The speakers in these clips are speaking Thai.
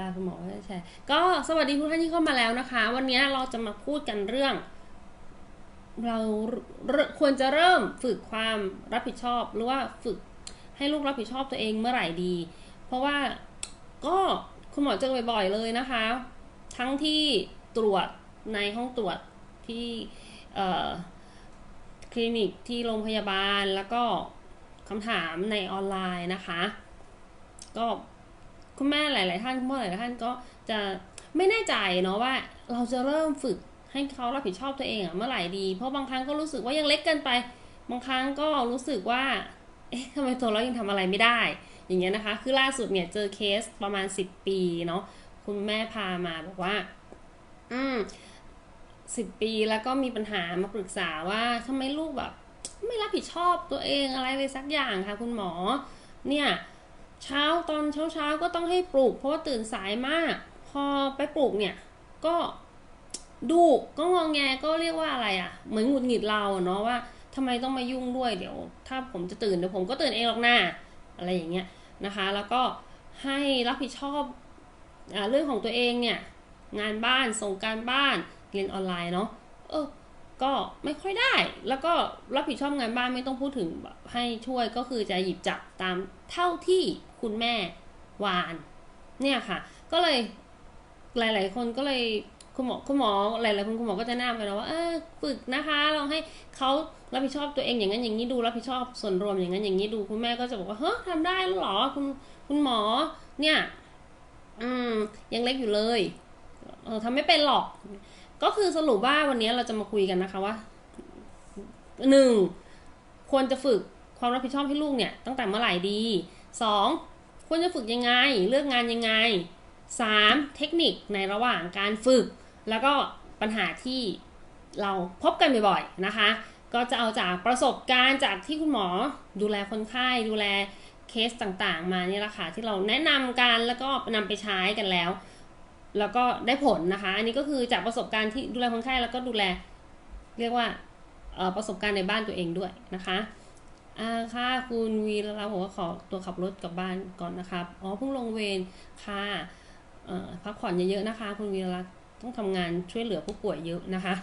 ลาคุณหมอก็จะแชร์ก็สวัสดีทุกท่านที่เข้ามาแล้วนะคะ วันนี้เราจะมาพูดกันเรื่อง เราควรจะเริ่มฝึกความรับผิดชอบ หรือว่าฝึกให้ลูกรับผิดชอบตัวเองเมื่อไหร่ดี เพราะว่าก็คุณหมอเจอบ่อยๆเลยนะคะ ทั้งที่ตรวจในห้องตรวจที่คลินิกที่โรงพยาบาลแล้วก็คำถามในออนไลน์นะคะ ก็ คุณแม่หลาย ๆ ท่านคุณพ่อหลายๆท่านก็จะไม่แน่ใจเนาะว่า เราจะเริ่มฝึกให้เขารับผิดชอบตัวเองอะเมื่อไหร่ดี เพราะบางครั้งก็รู้สึกว่ายังเล็กเกินไป บางครั้งก็รู้สึกว่า เอ๊ะทำไมตัวเรายังทำอะไรไม่ได้ อย่างเงี้ยนะคะ คือล่าสุดเนี่ยเจอเคสประมาณ 10 ปีเนาะ คุณแม่พามาบอกว่า อืมสิบปีแล้วก็มีปัญหามาปรึกษาว่าทำไมลูกแบบ ไม่รับผิดชอบตัวเองอะไรเลยสักอย่างค่ะ คุณหมอ เนี่ย เช้าตอนเช้าเช้าก็ต้องให้ปลุกเพราะว่าตื่นสายมาก พอไปปลุกเนี่ย ก็ดุก็งองแงก็เรียกว่าอะไรอะ่ะ เหมือนหงุดหงิดเราเนาะว่าทำไมต้องมายุ่งด้วยเดี๋ยว ถ้าผมจะตื่นเดี๋ยวผมก็ตื่นเองหรอกหน้าอะไรอย่างเงี้ยนะคะ แล้วก็ให้รับผิดชอบอเรื่องของตัวเองเนี่ยงานบ้านส่งการบ้านเรียนออนไลน์เนาะเออ ก็ไม่ค่อยได้ แล้วก็รับผิดชอบงานบ้านไม่ต้องพูดถึงแบบให้ช่วยก็คือจะหยิบจับตามเท่าที่คุณแม่วาน เนี่ยค่ะ ก็เลยหลาย ๆ คนก็เลยคุณหมอคุณหมอหลายๆคนคุณหมอก็จะแนะนำกันนะว่าเออฝึกนะคะลองให้เขารับผิดชอบตัวเองอย่างนั้นอย่างนี้ดูรับผิดชอบส่วนรวมอย่างนั้นอย่างนี้ดูคุณแม่ก็จะบอกว่าเฮ้ยทำได้แล้วหรอคุณคุณหมอเนี่ย อืมยังเล็กอยู่เลยเออทำไม่เป็นหรอก ก็คือสรุปว่าวันนี้เราจะมาคุยกันนะคะว่าหนึ่งควรจะฝึกความรับผิดชอบให้ลูกเนี่ย ตั้งแต่เมื่อไหร่ดีสองควรจะฝึกยังไง เลือกงานยังไงสามเทคนิคในระหว่างการฝึก แล้วก็ปัญหาที่เราพบกันบ่อยๆนะคะ ก็จะเอาจากประสบการณ์จากที่คุณหมอดูแลคนไข้ดูแลเคสต่างๆ มานี่แหละค่ะที่เราแนะนำกันแล้วก็นำไปใช้กันแล้ว แล้วก็ได้ผลนะคะ อันนี้ก็คือจากประสบการณ์ที่ดูแลคนไข้แล้วก็ดูแล เรียกว่าประสบการณ์ในบ้านตัวเองด้วยนะคะอ่าค่ะคุณวีแล้วผมก็ขอตัวขับรถกลับบ้านก่อนนะครับอ๋อเพิ่งลงเวรค่ะพักผ่อนเยอะๆนะคะ คุณวีรักต้องทำงานช่วยเหลือผู้ป่วยเยอะนะคะ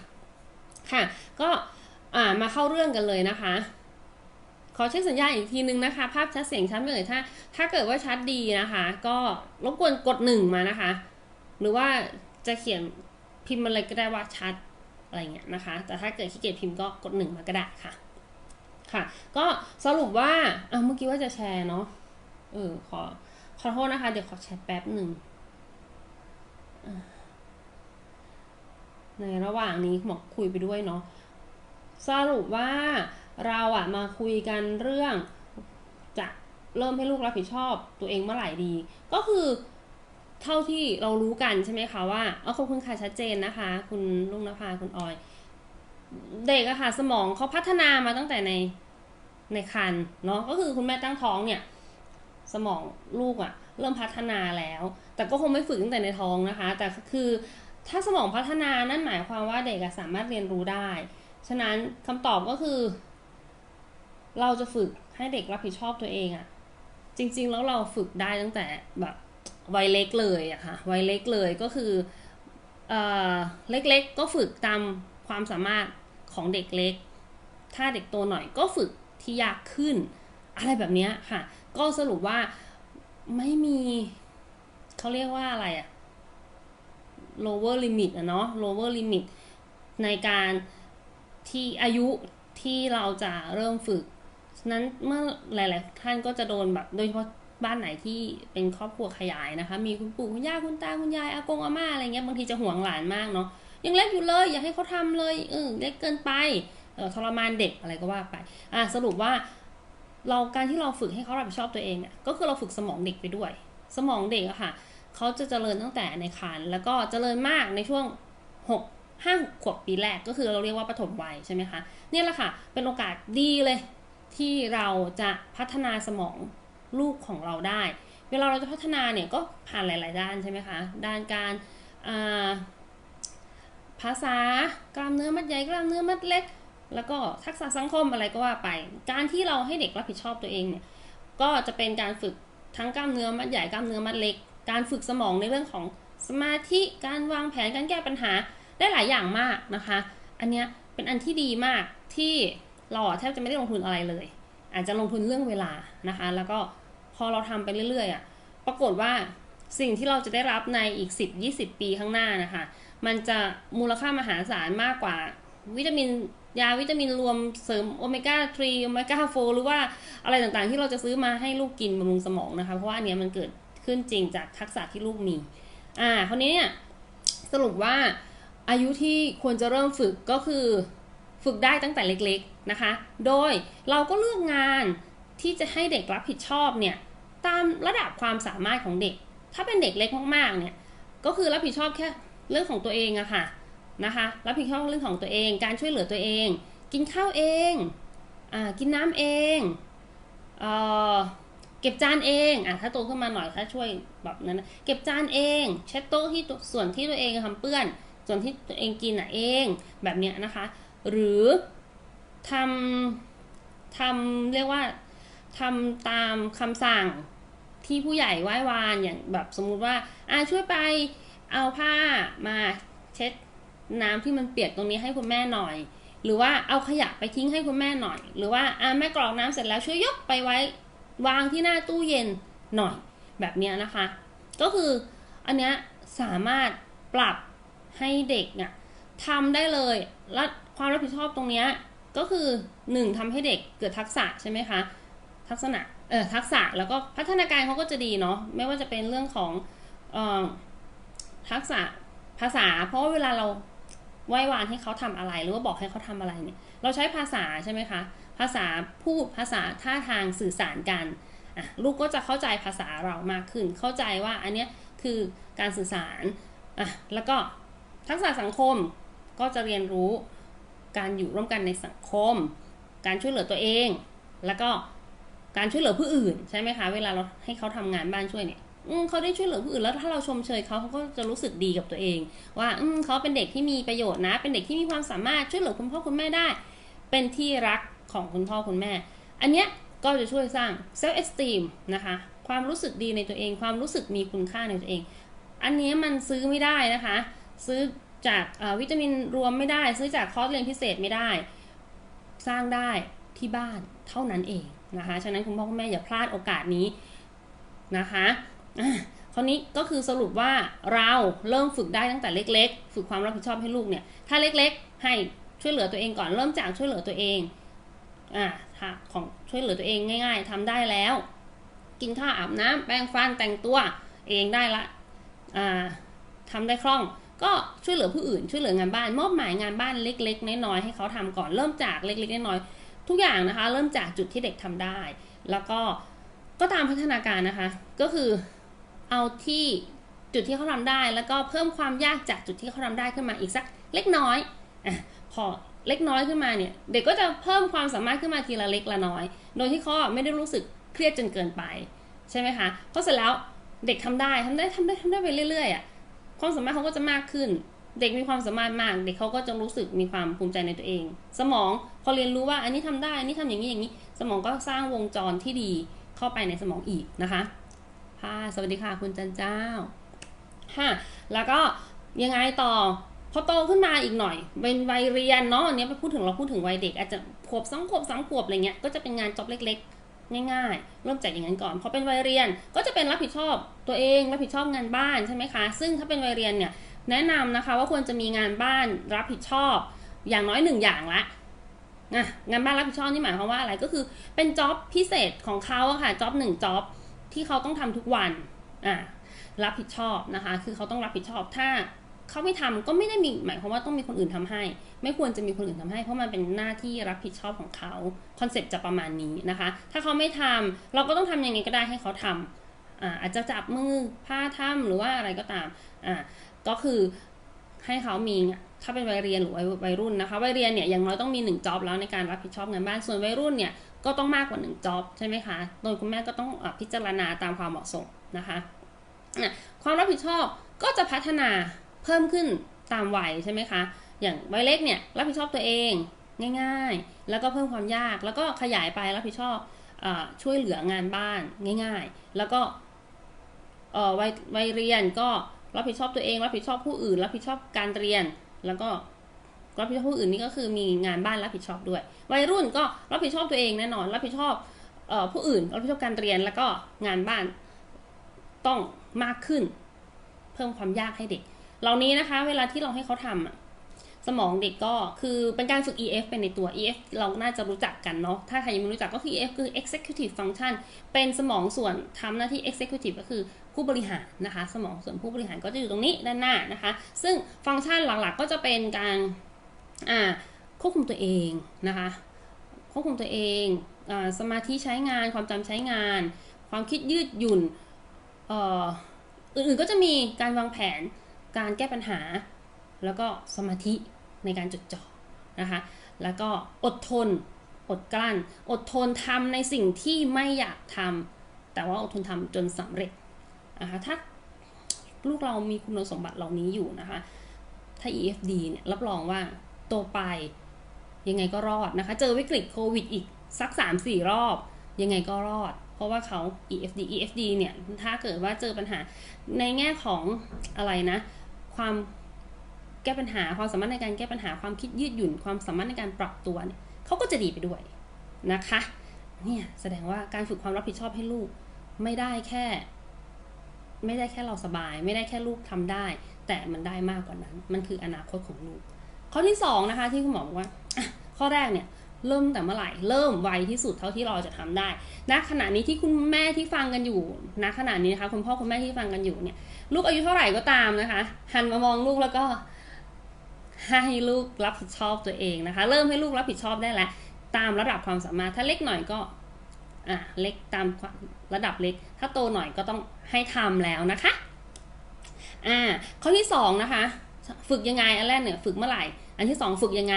ค่ะ ก็อ่ามาเข้าเรื่องกันเลยนะคะ ขอเช็คสัญญาณอีกทีนึงนะคะ ภาพชัดเสียงชัดไหมเอ่ยถ้า ถ้าเกิดว่าชัดดีนะคะ ก็รบกวนกดหนึ่งมานะคะ หรือว่าจะเขียนพิมพ์อะไรก็ได้ว่าชัดอะไรเงี้ยนะคะ แต่ถ้าเกิดขี้เกียจพิมพ์ก็กดหนึ่งมาก็ได้ค่ะ ค่ะ ก็สรุปว่าอ่าเมื่อกี้ว่าจะแชร์เนาะ เออขอขอโทษนะคะ เดี๋ยวขอแชร์แป๊บหนึ่ง ในระหว่างนี้หมอคุยไปด้วยเนาะ สรุปว่าเราอะมาคุยกันเรื่องจะเริ่มให้ลูกรับผิดชอบตัวเองเมื่อไหร่ดี ก็คือ เท่าที่เรารู้กันใช่ไหมคะว่าเอาขอบคุณค่ะชัดเจนนะคะ คุณลุงนภาคุณออย เด็กอะค่ะสมองเขาพัฒนามาตั้งแต่ในในคันเนาะก็คือคุณแม่ตั้งท้องเนี่ย สมองลูกอะเริ่มพัฒนาแล้ว แต่ก็คงไม่ฝึกตั้งแต่ในท้องนะคะ แต่คือถ้าสมองพัฒนานั่นหมายความว่าเด็กสามารถเรียนรู้ได้ ฉะนั้นคำตอบก็คือ เราจะฝึกให้เด็กรับผิดชอบตัวเองอะจริง ๆ แล้วเราฝึกได้ตั้งแต่แบบ วัยเล็กเลยอะค่ะวัยเล็กเลยก็คือเออเล็กๆ ก็ฝึกตามความสามารถของเด็กเล็ก ถ้าเด็กโตหน่อยก็ฝึกที่ยากขึ้น อะไรแบบนี้ค่ะ ก็สรุปว่าไม่มีเขาเรียกว่าอะไรอะ lower limit อะเนาะ lower limit ในการที่อายุที่เราจะเริ่มฝึก นั้นเมื่อหลาย ๆ ท่านก็จะโดนแบบโดยเฉพาะ บ้านไหนที่เป็นครอบครัวขยายนะคะ มีคุณปู่คุณย่าคุณตาคุณยายอากงอาม่าอะไรเงี้ยบางทีจะห่วงหลานมากเนาะยังเล็กอยู่เลยอยากให้เขาทำเลยเออเล็กเกินไปเออทรมานเด็กอะไรก็ว่าไปอะสรุปว่า เราการที่เราฝึกให้เขารับผิดชอบตัวเองเนี่ยก็คือเราฝึกสมองเด็กไปด้วย สมองเด็กอะค่ะเขาจะเจริญตั้งแต่ในครรภ์แล้วก็เจริญมากในช่วงหกห้าขวบปีแรกก็คือเราเรียกว่าปฐมวัยใช่ไหมคะเนี่ยแหละค่ะเป็นโอกาสดีเลยที่เราจะพัฒนาสมอง ลูกของเราได้ เวลาเราจะพัฒนาเนี่ยก็ผ่านหลาย ๆ ด้านใช่ไหมคะ ด้านการภาษากล้ามเนื้อมัดใหญ่กล้ามเนื้อมัดเล็ก แล้วก็ทักษะสังคมอะไรก็ว่าไป การที่เราให้เด็กรับผิดชอบตัวเองเนี่ยก็จะเป็นการฝึกทั้งกล้ามเนื้อมัดใหญ่กล้ามเนื้อมัดเล็ก การฝึกสมองในเรื่องของสมาธิการวางแผนการแก้ปัญหาได้หลายอย่างมากนะคะ อันเนี้ยเป็นอันที่ดีมากที่เราแทบจะไม่ได้ลงทุนอะไรเลย อาจจะลงทุนเรื่องเวลานะคะ แล้วก็ อเราทำไปเรื่อยๆอะปรากฏว่าสิ่งที่เราจะได้รับในอีก 10-20 ปีข้างหน้านะคะ มันจะมูลค่ามหาศาลมากกว่าวิตามินยาวิตามินรวมเสริมโอเมก้า 3 โอเมก้า 4 หรือว่าอะไรต่างๆ ที่เราจะซื้อมาให้ลูกกินบำรุงสมองนะคะ เพราะว่าอันเนี้ยมันเกิดขึ้นจริงจากทักษะที่ลูกมี อ่าคราวนี้เนี่ยสรุปว่าอายุที่ควรจะเริ่มฝึกก็คือฝึกได้ตั้งแต่เล็กๆนะคะ โดยเราก็เลือกงานที่จะให้เด็กรับผิดชอบเนี่ย ตามระดับความสามารถของเด็ก ถ้าเป็นเด็กเล็กมากๆเนี่ยก็คือรับผิดชอบแค่เรื่องของตัวเองอะค่ะนะคะรับผิดชอบเรื่องของตัวเอง การช่วยเหลือตัวเอง กินข้าวเองอ่ากินน้ำเองเอ่อเก็บจานเองอะถ้าโตขึ้นมาหน่อยถ้าช่วยแบบนั้นนะเก็บจานเอง เช็ดโต๊ะที่ส่วนที่ตัวเองทำเปื้อน ส่วนที่ตัวเองกินอะเองแบบเนี้ยนะคะ หรือทำทำเรียกว่า ทำตามคำสั่งที่ผู้ใหญ่ไหว้วานอย่างแบบสมมุติว่าอ่าช่วยไปเอาผ้ามาเช็ดน้ำที่มันเปียกตรงนี้ให้คุณแม่หน่อย หรือว่าเอาขยะไปทิ้งให้คุณแม่หน่อย หรือว่าอ่าแม่กรอกน้ำเสร็จแล้วช่วยยกไปไว้วางที่หน้าตู้เย็นหน่อยแบบเนี้ยนะคะ ก็คืออันเนี้ยสามารถปรับให้เด็กเนี่ยทำได้เลยและความรับผิดชอบตรงเนี้ยก็คือหนึ่งทำให้เด็กเกิดทักษะใช่ไหมคะ ทักษณะเออทักษะแล้วก็พัฒนาการเขาก็จะดีเนาะไม่ว่าจะเป็นเรื่องของเอ่อทักษะภาษา เพราะว่าเวลาเราไหว้วานให้เขาทำอะไร หรือว่าบอกให้เขาทำอะไรเนี่ย เราใช้ภาษาใช่ไหมคะ ภาษาพูดภาษาท่าทางสื่อสารกันอะลูกก็จะเข้าใจภาษาเรามากขึ้น เข้าใจว่าอันเนี้ยคือการสื่อสารอะแล้วก็ทักษะสังคมก็จะเรียนรู้การอยู่ร่วมกันในสังคม การช่วยเหลือตัวเอง แล้วก็ การช่วยเหลือผู้อื่นใช่ไหมคะ เวลาเราให้เขาทำงานบ้านช่วยเนี่ยเขาได้ช่วยเหลือผู้อื่นแล้วถ้าเราชมเชยเขาเขาก็จะรู้สึกดีกับตัวเอง ว่าเขาเป็นเด็กที่มีประโยชน์นะ เป็นเด็กที่มีความสามารถช่วยเหลือคุณพ่อคุณแม่ได้ เป็นที่รักของคุณพ่อคุณแม่ อันเนี้ยก็จะช่วยสร้าง self esteem นะคะ ความรู้สึกดีในตัวเอง ความรู้สึกมีคุณค่าในตัวเอง อันนี้มันซื้อไม่ได้นะคะ ซื้อจากวิตามินรวมไม่ได้ ซื้อจากคอร์สเรียนพิเศษไม่ได้ สร้างได้ที่บ้านเท่านั้นเอง นะคะฉะนั้นคุณพ่อคุณแม่อย่าพลาดโอกาสนี้นะคะคราวนี้ก็คือสรุปว่าเราเริ่มฝึกได้ตั้งแต่เล็ก ๆ ฝึกความรับผิดชอบให้ลูกเนี่ยถ้าเล็กๆ ให้ช่วยเหลือตัวเองก่อนเริ่มจากช่วยเหลือตัวเองอ่าของช่วยเหลือตัวเองง่าย ๆทำได้แล้ว กินข้าวอาบน้ำแปรงฟันแต่งตัวเองได้ละอ่าทำได้คล่องก็ช่วยเหลือผู้อื่นช่วยเหลืองานบ้าน มอบหมายงานบ้านเล็ก ๆ น้อยๆให้เขาทำก่อนเริ่มจากเล็ก ๆ น้อยๆ ทุกอย่างนะคะ เริ่มจากจุดที่เด็กทำได้ แล้วก็ก็ตามพัฒนาการนะคะ ก็คือเอาที่จุดที่เขาทำได้ แล้วก็เพิ่มความยากจากจุดที่เขาทำได้ขึ้นมาอีกสักเล็กน้อยอะพอเล็กน้อยขึ้นมาเนี่ย เด็กก็จะเพิ่มความสามารถขึ้นมาทีละเล็กละน้อย โดยที่เขาไม่ได้รู้สึกเครียดจนเกินไป ใช่ไหมคะเพราะเสร็จแล้วเด็กทำได้ทำได้ทำได้ทำได้ไปเรื่อยๆอะความสามารถเขาก็จะมากขึ้น เด็กมีความสามารถมาก เด็กเขาก็จะรู้สึกมีความภูมิใจในตัวเอง สมองพอเรียนรู้ว่าอันนี้ทำได้อันนี้ทำอย่างนี้อย่างนี้ สมองก็สร้างวงจรที่ดีเข้าไปในสมองอีกนะคะค่ะสวัสดีค่ะคุณจันเจ้าค่ะแล้วก็ยังไงต่อพอโตขึ้นมาอีกหน่อย เป็นวัยเรียนเนาะอันนี้ไปพูดถึงเราพูดถึงวัยเด็ก อาจจะขวบสองขวบสามขวบอะไรเงี้ยก็จะเป็นงานจ็อบเล็กๆ ง่ายๆ เริ่มจากอย่างนั้นก่อนพอเป็นวัยเรียนก็จะเป็นรับผิดชอบตัวเองรับผิดชอบงานบ้านใช่ไหมคะ ซึ่งถ้าเป็นวัยเรียนเนี่ย แนะนำนะคะว่าควรจะมีงานบ้านรับผิดชอบ อย่างน้อยหนึ่งอย่างละนะงานบ้านรับผิดชอบนี่หมายความว่าอะไรก็คือเป็นจ็อบพิเศษของเขาอะค่ะจ็อบหนึ่งจ็อบที่เขาต้องทำทุกวันอ่ารับผิดชอบนะคะ คือเขาต้องรับผิดชอบถ้าเขาไม่ทำก็ไม่ได้มีหมายความว่าต้องมีคนอื่นทำให้ ไม่ควรจะมีคนอื่นทำให้ เพราะมันเป็นหน้าที่รับผิดชอบของเขาคอนเซปต์จะประมาณนี้นะคะ ถ้าเขาไม่ทำเราก็ต้องทำยังไงก็ได้ให้เขาทำอ่าอาจจะจับมือผ้าถ้ำหรือว่าอะไรก็ตามอ่า ก็คือให้เขามีถ้าเป็นวัยเรียนหรือวัยรุ่นนะคะวัยเรียนเนี่ยอย่างน้อยต้องมีหนึ่งจ็อบแล้วในการรับผิดชอบงานบ้านส่วนวัยรุ่นเนี่ยก็ต้องมากกว่าหนึ่งจ็อบใช่ไหมคะโดยคุณแม่ก็ต้องอพิจารณาตามความเหมาะสมนะคะความรับผิดชอบก็จะพัฒนาเพิ่มขึ้นตามวัยใช่ไหมคะอย่างวัยเล็กเนี่ยรับผิดชอบตัวเองง่าย ๆ แล้วก็เพิ่มความยากแล้วก็ขยายไปรับผิดชอบอช่วยเหลืองานบ้านง่าย ๆ แล้วก็วัยวัยเรียนก็ รับผิดชอบตัวเองรับผิดชอบผู้อื่น รับผิดชอบการเรียน แล้วก็รับผิดชอบผู้อื่นนี่ก็คือมีงานบ้านรับผิดชอบด้วย วัยรุ่นก็รับผิดชอบตัวเองแน่นอน รับผิดชอบผู้อื่น รับผิดชอบการเรียนแล้วก็งานบ้านต้องมากขึ้น เพิ่มความยากให้เด็ก เหล่านี้นะคะ เวลาที่เราให้เขาทำ สมองเด็กก็คือเป็นการฝึก EF เป็นในตัว EF เราน่าจะรู้จักกันเนาะ ถ้าใครยังไม่รู้จักก็คือ EF คือ executive function เป็นสมองส่วนทำหน้าที่ executive ก็คือผู้บริหารนะคะ สมองส่วนผู้บริหารก็จะอยู่ตรงนี้ด้านหน้านะคะ ซึ่งฟังก์ชันหลักๆก็จะเป็นการอ่าควบคุมตัวเองนะคะควบคุมตัวเองอสมาธิใช้งาน ความจำใช้งาน ความคิดยืดหยุ่นอื่นๆก็จะมีการวางแผนการแก้ปัญหาแล้วก็สมาธิ ในการจดจ่อนะคะ แล้วก็อดทน อดกลั้น อดทนทำในสิ่งที่ไม่อยากทำแต่ว่าอดทนทำจนสำเร็จนะคะถ้าลูกเรามีคุณสมบัติเหล่านี้อยู่นะคะ ถ้า EFD เนี่ยรับรองว่าโตไปยังไงก็รอดนะคะ เจอวิกฤตโควิดอีกสัก 3-4 รอบ ยังไงก็รอด เพราะว่าเขา EFD EFD เนี่ย ถ้าเกิดว่าเจอปัญหาในแง่ของอะไรนะ ความ แก้ปัญหาความสามารถในการแก้ปัญหาความคิดยืดหยุ่น ความสามารถในการปรับตัวเนี่ยเขาก็จะดีไปด้วยนะคะเนี่ยแสดงว่าการฝึกความรับผิดชอบให้ลูกไม่ได้แค่ ไม่ได้แค่เราสบาย ไม่ได้แค่ลูกทำได้ แต่มันได้มากกว่านั้น มันคืออนาคตของลูก ข้อที่สองนะคะที่คุณหมอบอกว่าอะข้อแรกเนี่ยเริ่มแต่เมื่อไหร่ เริ่มไวที่สุดเท่าที่เราจะทำได้ณขณะนี้ที่คุณแม่ที่ฟังกันอยู่ณขณะนี้นะคะคุณพ่อคุณแม่ที่ฟังกันอยู่เนี่ย ลูกอายุเท่าไหร่ก็ตามนะคะ หันมามองลูกแล้วก็ ให้ลูกรับผิดชอบตัวเองนะคะ เริ่มให้ลูกรับผิดชอบได้แล้วตามระดับความสามารถ ถ้าเล็กหน่อยก็อะเล็กตามระดับเล็ก ถ้าโตหน่อยก็ต้องให้ทำแล้วนะคะอ่าข้อที่สองนะคะ ฝึกยังไงอันแรกเนี่ยฝึกเมื่อไหร่ อันที่สองฝึกยังไง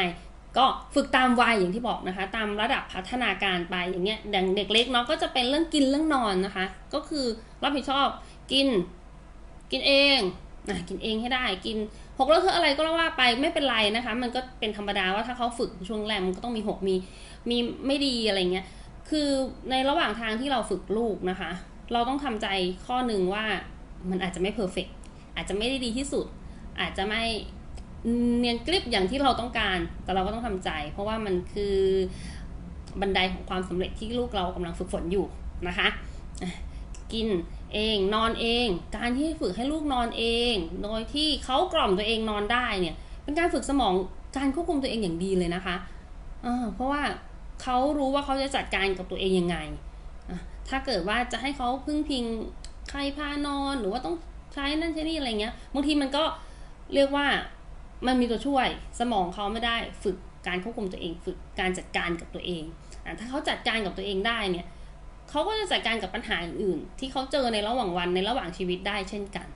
ก็ฝึกตามวัยอย่างที่บอกนะคะ ตามระดับพัฒนาการไปอย่างเงี้ยอย่างเด็กเล็กเนาะก็จะเป็นเรื่องกินเรื่องนอนนะคะ ก็คือรับผิดชอบกินกินเองอะกินเองให้ได้กิน หกแล้วคืออะไรก็ว่าไปไม่เป็นไรนะคะ มันก็เป็นธรรมดาว่าถ้าเขาฝึกช่วงแรกมันก็ต้องมีหกมีมีไม่ดีอะไรเงี้ยคือในระหว่างทางที่เราฝึกลูกนะคะ เราต้องทำใจข้อหนึ่งว่ามันอาจจะไม่เพอร์เฟกอาจจะไม่ได้ดีที่สุด อาจจะไม่เนียนกริบอย่างที่เราต้องการ แต่เราก็ต้องทำใจ เพราะว่ามันคือบันไดของความสำเร็จที่ลูกเรากำลังฝึกฝนอยู่นะคะ กิน เองนอนเอง การที่ฝึกให้ลูกนอนเอง โดยที่เขากล่อมตัวเองนอนได้เนี่ยเป็นการฝึกสมองการควบคุมตัวเองอย่างดีเลยนะคะเพราะว่าเขารู้ว่าเขาจะจัดการกับตัวเองยังไง ถ้าเกิดว่าจะให้เขาพึ่งพิงใครพานอนหรือว่าต้องใช้นั่นใช้นี่อะไรเงี้ยบางทีมันก็เรียกว่ามันมีตัวช่วยสมองเขาไม่ได้ฝึกการควบคุมตัวเอง ฝึกการจัดการกับตัวเองอถ้าเขาจัดการกับตัวเองได้เนี่ย เขาก็จะจัดการกับปัญหาอื่นที่เขาเจอในระหว่างวันในระหว่างชีวิตได้เช่นกัน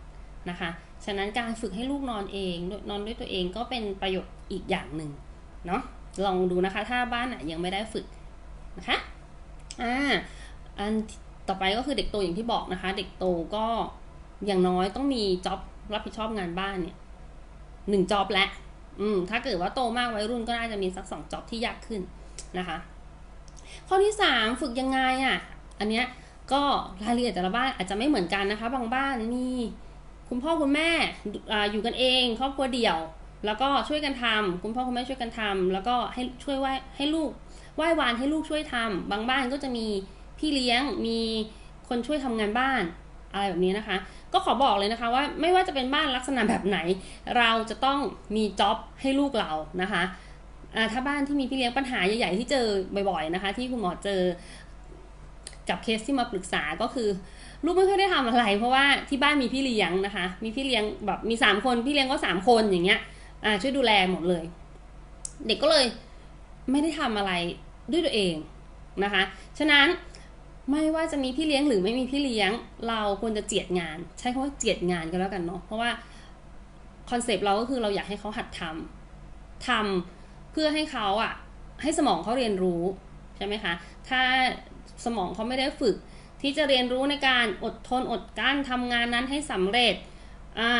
นะคะ ฉะนั้นการฝึกให้ลูกนอนเองนอนด้วยตัวเองก็เป็นประโยชน์อีกอย่างหนึ่งเนาะลองดูนะคะ ถ้าบ้านไหนยังไม่ได้ฝึกนะคะอ่าอันต่อไปก็คือเด็กโตอย่างที่บอกนะคะ เด็กโตก็อย่างน้อยต้องมีจ็อบรับผิดชอบงานบ้านเนี่ยหนึ่งจ็อบและอืมถ้าเกิดว่าโตมากวัยรุ่นก็น่าจะมีสักสองจ็อบที่ยากขึ้นนะคะ ข้อที่สามฝึกยังไงอะ อันเนี้ยก็รายละเอียดแต่ละบ้านอาจจะไม่เหมือนกันนะคะ บางบ้านมีคุณพ่อคุณแม่ออยู่กันเองครอบครัวเดี่ยว แล้วก็ช่วยกันทำคุณพ่อคุณแม่ช่วยกันทำแล้วก็ให้ช่วยไหว้ให้ลูกไหว้วานให้ลูกช่วยทำบางบ้านก็จะมีพี่เลี้ยงมีคนช่วยทำงานบ้านอะไรแบบนี้นะคะ ก็ขอบอกเลยนะคะว่าไม่ว่าจะเป็นบ้านลักษณะแบบไหน เราจะต้องมีจ็อบให้ลูกเรานะคะถ้าบ้านที่มีพี่เลี้ยงปัญหาใหญ่ๆที่เจอบ่อยๆนะคะ ที่คุณหมอเจอ กับเคสที่มาปรึกษาก็คือลูกไม่ค่อยได้ทำอะไร เพราะว่าที่บ้านมีพี่เลี้ยงนะคะ มีพี่เลี้ยงแบบมีสามคนพี่เลี้ยงก็สามคนอย่างเงี้ยอ่าช่วยดูแลหมดเลย เด็กก็เลยไม่ได้ทำอะไรด้วยตัวเองนะคะ ฉะนั้นไม่ว่าจะมีพี่เลี้ยงหรือไม่มีพี่เลี้ยง เราควรจะเจียดงาน ใช้คำว่าเจียดงานก็แล้วกันเนาะเพราะว่าคอนเซปต์เราก็คือเราอยากให้เขาหัดทำทำเพื่อให้เขาอะให้สมองเขาเรียนรู้ใช่ไหมคะ ถ้า สมองเขาไม่ได้ฝึก ที่จะเรียนรู้ในการอดทนอดกั้นทำงานนั้นให้สำเร็จอ่า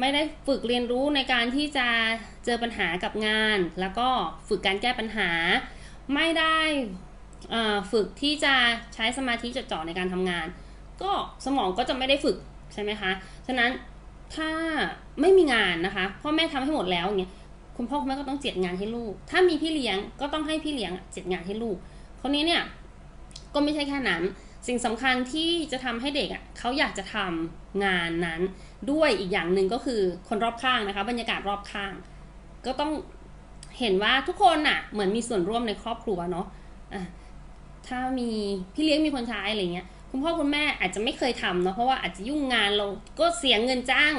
ไม่ได้ฝึกเรียนรู้ในการที่จะเจอปัญหากับงาน แล้วก็ฝึกการแก้ปัญหา ไม่ได้ฝึกที่จะใช้สมาธิจดจ่อในการทำงาน ก็สมองก็จะไม่ได้ฝึกใช่ไหมคะ ฉะนั้นถ้าไม่มีงานนะคะพ่อแม่ทำให้หมดแล้วอย่างเงี้ยคุณพ่อคุณแม่ก็ต้องเจ็ดงานให้ลูก ถ้ามีพี่เลี้ยงก็ต้องให้พี่เลี้ยงเจ็ดงานให้ลูกคนนี้เนี่ย ก็ไม่ใช่แค่นั้น สิ่งสำคัญที่จะทำให้เด็กอะเขาอยากจะทำงานนั้น ด้วยอีกอย่างหนึ่งก็คือคนรอบข้างนะคะ บรรยากาศรอบข้าง ก็ต้องเห็นว่าทุกคนน่ะเหมือนมีส่วนร่วมในครอบครัวเนาะะถ้ามีพี่เลี้ยงมีคนใช้อะไรเงี้ยคุณพ่อคุณแม่อาจจะไม่เคยทำเนาะเพราะว่าอาจจะยุ่งงานเราก็เสียเงินจ้าง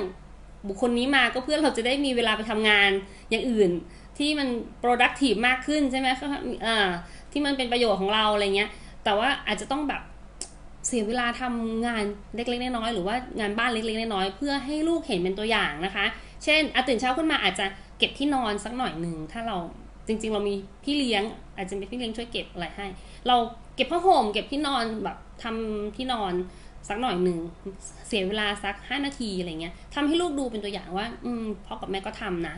บุคคลนี้มาก็เพื่อเราจะได้มีเวลาไปทำงานอย่างอื่น ที่มัน productive มากขึ้นใช่ไหมอ่าที่มันเป็นประโยชน์ของเราอะไรเงี้ย แต่ว่าอาจจะต้องแบบเสียเวลาทำงานเล็กๆน้อยๆหรือว่างานบ้านเล็กๆน้อยๆเพื่อให้ลูกเห็นเป็นตัวอย่างนะคะ เช่นอตื่นเช้าขึ้นมาอาจจะเก็บที่นอนสักหน่อยหนึ่งถ้าเราจริง ๆ เรามีพี่เลี้ยง อาจจะเป็นพี่เลี้ยงช่วยเก็บอะไรให้ เราเก็บผ้าห่มเก็บที่นอนแบบทำที่นอนสักหน่อยหนึ่งเสียเวลาสักห้านาทีอะไรเงี้ยทำให้ลูกดูเป็นตัวอย่างว่า อืมพ่อกับแม่ก็ทำนะ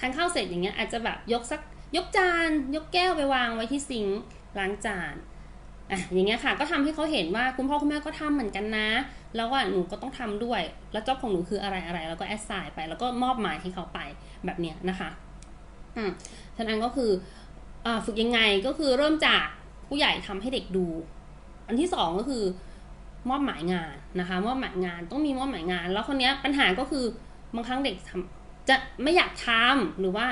ทานข้าวเสร็จอย่างเงี้ยอาจจะแบบยกสักยกจาน ยกแก้วไปวางไว้ที่ซิงค์ล้างจาน อะอย่างเงี้ยค่ะก็ทำให้เขาเห็นว่าคุณพ่อคุณแม่ก็ทำเหมือนกันนะ แล้วว่าหนูก็ต้องทำด้วย แล้วจ็อบของหนูคืออะไรอะไร แล้วก็แอสไซน์ไป แล้วก็มอบหมายให้เขาไปแบบเนี้ยนะคะอืมฉะนั้นก็คืออฝึกยังไงก็คือเริ่มจากผู้ใหญ่ทำให้เด็กดู อันที่สองก็คือมอบหมายงานนะคะมอบหมายงานต้องมีมอบหมายงาน แล้วคนนี้ปัญหาก็คือบางครั้งเด็กทำจะไม่อยากทำหรือว่า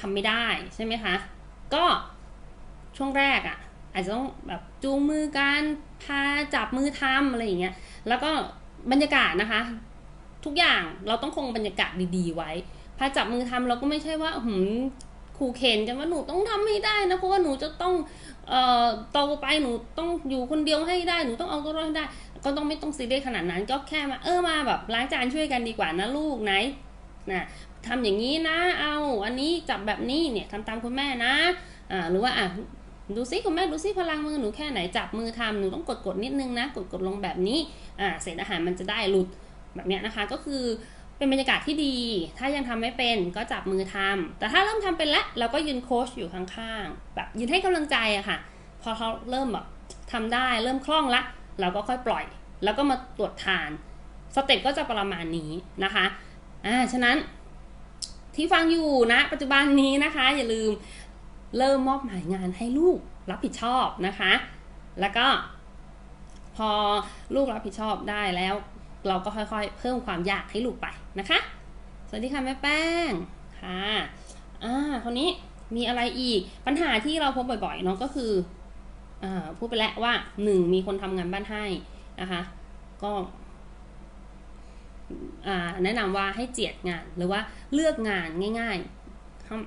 ทำไม่ได้ใช่ไหมคะ ก็ช่วงแรกอะ่ะ อาจจะต้องแบบจูงมือกันพาจับมือทำอะไรอย่างเงี้ยแล้วก็บรรยากาศนะคะ ทุกอย่างเราต้องคงบรรยากาศดีๆไว้พาจับมือทำเราก็ไม่ใช่ว่าหืมขู่เข็นจะว่าหนูต้องทำให้ได้นะเพราะว่าหนูจะต้องเอ่อโตไปหนูต้องอยู่คนเดียวให้ได้หนูต้องเอาตัวรอดให้ได้ ก็ต้องไม่ต้องซีเรียสขนาดนั้น ก็แค่มาเออมาแบบล้างจานช่วยกันดีกว่านะลูกไหนนะทำอย่างนี้นะ เอา อันนี้จับแบบนี้เนี่ยทำตามคุณแม่นะอ่าหรือว่าอะ ดูซิคุณแม่ดูซิพลังมือหนูแค่ไหนจับมือทำหนูต้องกดกดนิดนึงนะกดกดลงแบบนี้อ่าเศษอาหารมันจะได้หลุดแบบเนี้ยนะคะ ก็คือเป็นบรรยากาศที่ดี ถ้ายังทำไม่เป็นก็จับมือทำแต่ถ้าเริ่มทำเป็นแล้วเราก็ยืนโค้ชอยู่ข้างๆแบบยืนให้กำลังใจอะค่ะ พอเขาเริ่มแบบทำได้เริ่มคล่องละ เราก็ค่อยปล่อย แล้วก็มาตรวจทานสเต็ปก็จะประมาณนี้นะคะอ่าฉะนั้นที่ฟังอยู่นะปัจจุบันนี้นะคะ อย่าลืม เริ่มมอบหมายงานให้ลูกรับผิดชอบนะคะ แล้วก็ พอลูกรับผิดชอบได้แล้ว เราก็ค่อยๆ เพิ่มความยากให้ลูกไปนะคะ สวัสดีค่ะแม่แป้งค่ะอ่าคนนี้มีอะไรอีกปัญหาที่เราพบบ่อยๆเนาะก็คืออ่าพูดไปแล้วว่าหนึ่งมีคนทำงานบ้านให้นะคะก็อ่าแนะนำว่าให้เจียดงานหรือว่าเลือกงานง่าย ๆ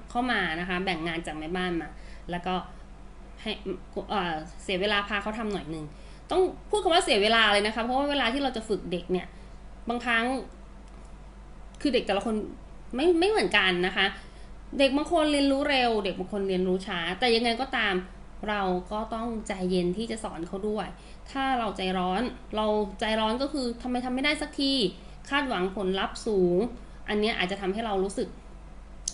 เข้ามานะคะ แบ่งงานจากแม่บ้านมา แล้วก็ให้เสียเวลาพาเขาทำหน่อยหนึ่งต้องพูดคำว่าเสียเวลาเลยนะคะ เพราะว่าเวลาที่เราจะฝึกเด็กเนี่ย บางครั้ง คือเด็กแต่ละคนไม่ไม่เหมือนกันนะคะ เด็กบางคนเรียนรู้เร็ว เด็กบางคนเรียนรู้ช้า แต่ยังไงก็ตามเราก็ต้องใจเย็นที่จะสอนเขาด้วย ถ้าเราใจร้อน เราใจร้อนก็คือทำไมทำไม่ได้สักที คาดหวังผลลัพธ์สูง อันนี้อาจจะทำให้เรารู้สึก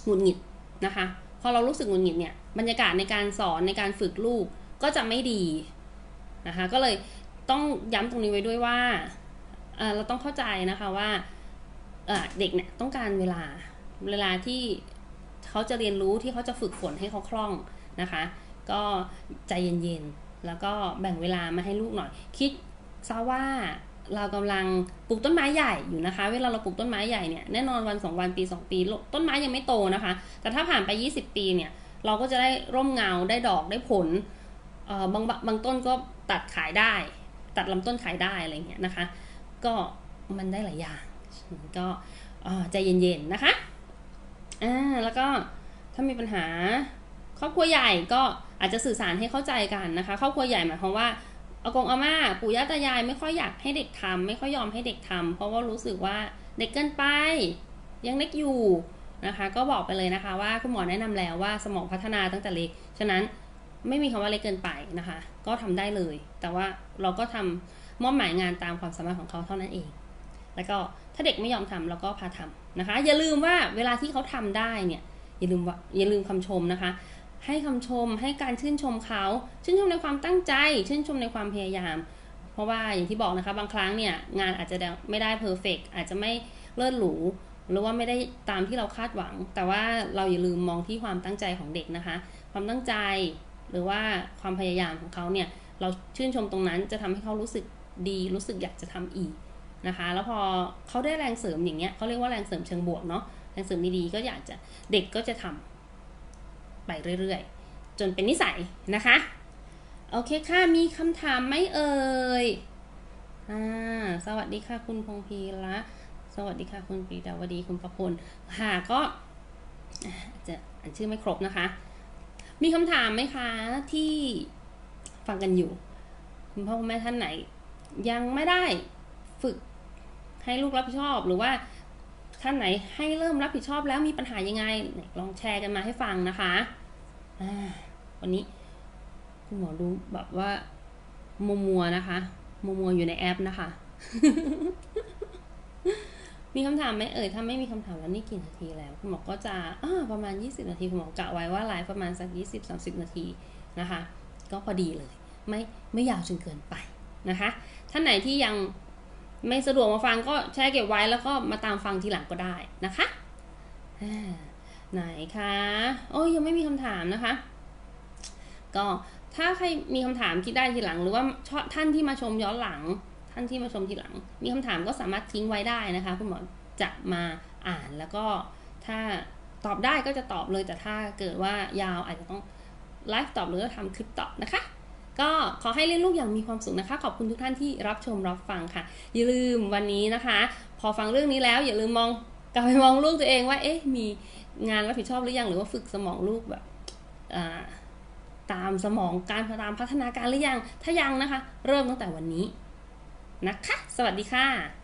หงุดหงิด นะคะ พอเรารู้สึกหงุดหงิดเนี่ยบรรยากาศในการสอนในการฝึกลูกก็จะไม่ดีนะคะ ก็เลยต้องย้ำตรงนี้ไว้ด้วยว่าเราต้องเข้าใจนะคะว่าเด็กเนี่ยต้องการเวลาเวลาที่เขาจะเรียนรู้ที่เขาจะฝึกฝนให้เขาคล่องนะคะ ก็ใจเย็นๆแล้วก็แบ่งเวลามาให้ลูกหน่อย คิดซะว่า เรากำลังปลูกต้นไม้ใหญ่อยู่นะคะ เวลาเราปลูกต้นไม้ใหญ่เนี่ยแน่นอนวันสองวันปีสองปี ต้นไม้ยังไม่โตนะคะ แต่ถ้าผ่านไป 20 ปีเนี่ยเราก็จะได้ร่มเงาได้ดอกได้ผลบางบางต้นก็ตัดขายได้ ตัดลำต้นขายได้อะไรเงี้ยนะคะ ก็มันได้หลายอย่างก็ใจเย็นๆนะคะอ่าแล้วก็ถ้ามีปัญหาครอบครัวใหญ่ก็อาจจะสื่อสารให้เข้าใจกันนะคะ ครอบครัวใหญ่หมายความว่า อากงอาม่าปู่ย่าตายายไม่ค่อยอยากให้เด็กทำไม่ค่อยยอมให้เด็กทำเพราะว่ารู้สึกว่าเด็กเกินไปยังเล็กอยู่นะคะก็บอกไปเลยนะคะว่าคุณหมอแนะนำแล้วว่าสมองพัฒนาตั้งแต่เล็ก ฉะนั้นไม่มีคำว่าเล็กเกินไปนะคะ ก็ทำได้เลย แต่ว่าเราก็ทำมอบหมายงานตามความสามารถของเขาเท่านั้นเอง แล้วก็ถ้าเด็กไม่ยอมทำเราก็พาทำนะคะ อย่าลืมว่าเวลาที่เขาทำได้เนี่ยอย่าลืมว่าอย่าลืมคำชมนะคะ ให้คำชมให้การชื่นชมเขาชื่นชมในความตั้งใจ ชื่นชมในความพยายาม เพราะว่าอย่างที่บอกนะคะบางครั้งเนี่ยงานอาจจะไม่ได้เพอร์เฟกอาจจะไม่เลิศหรูหรือว่าไม่ได้ตามที่เราคาดหวัง แต่ว่าเราอย่าลืมมองที่ความตั้งใจของเด็กนะคะ ความตั้งใจหรือว่าความพยายามของเขาเนี่ยเราชื่นชมตรงนั้นจะทำให้เขารู้สึกดีรู้สึกอยากจะทำอีกนะคะ แล้วพอเขาได้แรงเสริมอย่างเงี้ยเขาเรียกว่าแรงเสริมเชิงบวกเนาะแรงเสริมดีๆก็อยากจะเด็กก็จะทำ ไปเรื่อยๆ จนเป็นนิสัยนะคะ โอเคค่ะ มีคำถามไหมเอ่ยอ่าสวัสดีค่ะคุณพงพีละสวัสดีค่ะคุณปรีดาวดีคุณประพลค่ะก็จะอ่านชื่อไม่ครบนะคะ มีคำถามไหมคะที่ฟังกันอยู่ คุณพ่อคุณแม่ท่านไหน ยังไม่ได้ฝึกให้ลูกรับผิดชอบหรือว่า ท่านไหนให้เริ่มรับผิดชอบแล้วมีปัญหายังไง ลองแชร์กันมาให้ฟังนะคะวันนี้คุณหมอดูแบบว่ามัวมัวนะคะมัวมัวอยู่ในแอปนะคะ มีคำถามไหมเอ่ยถ้าไม่มีคำถามแล้วนี่กี่นาทีแล้ว คุณหมอก็จะประมาณ 20 นาทีคุณหมอกะไว้ว่าไลฟ์ประมาณสัก 20-30 นาทีนะคะ ก็พอดีเลย ไม่ไม่ยาวจนเกินไปนะคะ ท่านไหนที่ยัง ไม่สะดวกมาฟังก็แชร์เก็บไว้แล้วก็มาตามฟังทีหลังก็ได้นะคะไหนคะโอ้ยยังไม่มีคำถามนะคะ ก็ถ้าใครมีคำถามคิดได้ทีหลัง หรือว่าท่านที่มาชมย้อนหลัง ท่านที่มาชมทีหลัง มีคำถามก็สามารถทิ้งไว้ได้นะคะ คุณหมอจะมาอ่านแล้วก็ถ้าตอบได้ก็จะตอบเลยแต่ถ้าเกิดว่ายาวอาจจะต้องไลฟ์ตอบหรือทำคลิปตอบนะคะ ก็ขอให้เลี้ยงลูกอย่างมีความสุขนะคะ ขอบคุณทุกท่านที่รับชมรับฟังค่ะ อย่าลืมวันนี้นะคะ พอฟังเรื่องนี้แล้ว อย่าลืมมองกลับไปมองลูกตัวเองว่า เอ๊ะ มีงานรับผิดชอบหรือยัง หรือว่าฝึกสมองลูกแบบตามสมองการตามพัฒนาการหรือยัง ถ้ายังนะคะ เริ่มตั้งแต่วันนี้นะคะ สวัสดีค่ะ